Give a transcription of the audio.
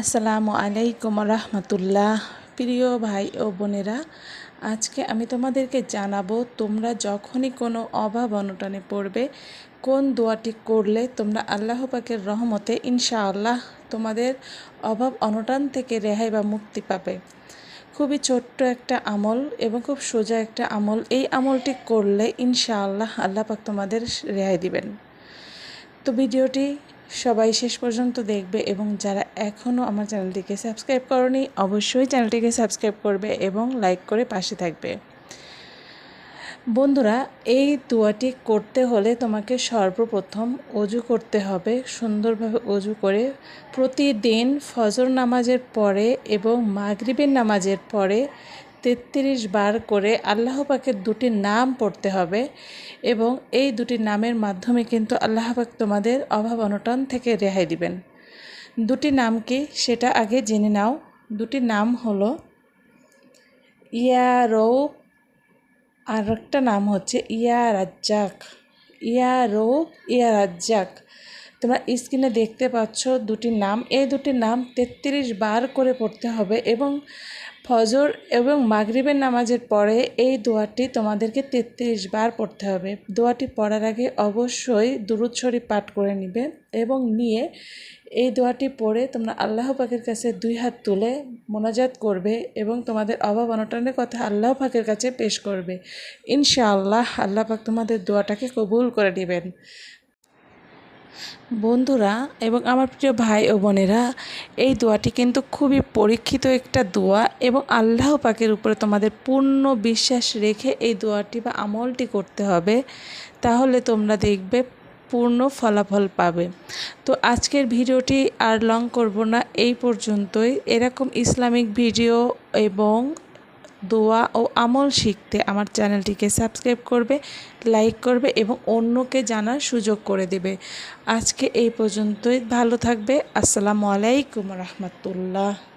আসসালামু আলাইকুম রহমতুল্লাহ। প্রিয় ভাই ও বোনেরা, আজকে আমি তোমাদেরকে জানাব তোমরা যখনই কোনো অভাব অনটনে পড়বে, কোন দোয়াটি করলে তোমরা আল্লাহ পাকের রহমতে ইনশাআল্লাহ তোমাদের অভাব অনটন থেকে রেহাই বা মুক্তি পাবে। খুবই ছোট্ট একটা আমল এবং খুব সোজা একটা আমল। এই আমলটি করলে ইনশাআল্লাহ আল্লাহ পাক তোমাদের রেহাই দিবেন। তো ভিডিওটি সবাই শেষ পর্যন্ত দেখবে এবং যারা এখনও আমার চ্যানেলটিকে সাবস্ক্রাইব করনি, অবশ্যই চ্যানেলটিকে সাবস্ক্রাইব করবে এবং লাইক করে পাশে থাকবে। বন্ধুরা, এই দোয়াটি করতে হলে তোমাকে সর্বপ্রথম অজু করতে হবে, সুন্দরভাবে অজু করে প্রতিদিন ফজর নামাজের পরে এবং মাগরিবের নামাজের পরে তেত্রিশ বার করে আল্লাহ পাকের দুটি নাম পড়তে হবে এবং এই দুটি নামের মাধ্যমে কিন্তু আল্লাহ পাক তোমাদের অভাব অনটন থেকে রেহাই দিবেন। দুটি নাম কি সেটা আগে জেনে নাও। দুটি নাম হলো ইয়া রৌপ আর একটা নাম হচ্ছে ইয়া রাজ্জাক ইয়া রৌপ ইয়া রাজ্জাক তোমরা স্ক্রিনে দেখতে পাচ্ছ দুটি নাম। এই দুটি নাম তেত্রিশ বার করে পড়তে হবে এবং ফজর এবং মাগরিবের নামাজের পরে এই দোয়াটি তোমাদেরকে তেত্রিশ বার পড়তে হবে। দোয়াটি পড়ার আগে অবশ্যই দুরুদ শরীফ পাঠ করে নিবে এবং নিয়ে এই দোয়াটি পড়ে তোমরা আল্লাহ পাকের কাছে দুই হাত তুলে মোনাজাত করবে এবং তোমাদের অভাব অনটনের কথা আল্লাহ পাকের কাছে পেশ করবে। ইনশাআল্লাহ আল্লাহ পাক তোমাদের দোয়াটাকে কবুল করে নেবেন। বন্ধুরা এবং আমার প্রিয় ভাই ও বোনেরা, এই দোয়াটি কিন্তু খুবই পরীক্ষিত একটা দোয়া এবং আল্লাহ পাকের উপরে তোমাদের পূর্ণ বিশ্বাস রেখে এই দোয়াটি বা আমলটি করতে হবে, তাহলে তোমরা দেখবে পূর্ণ ফলাফল পাবে। তো আজকের ভিডিওটি আর লং করব না, এই পর্যন্তই। এরকম ইসলামিক ভিডিও এবং দোয়া ও আমল শিখতে আমার চ্যানেলটিকে সাবস্ক্রাইব করবে, লাইক করবে এবং অন্যকে জানার সুযোগ করে দেবে। আজকে এই পর্যন্তই। ভালো থাকবে। আসসালামু আলাইকুম রহমতুল্লাহ।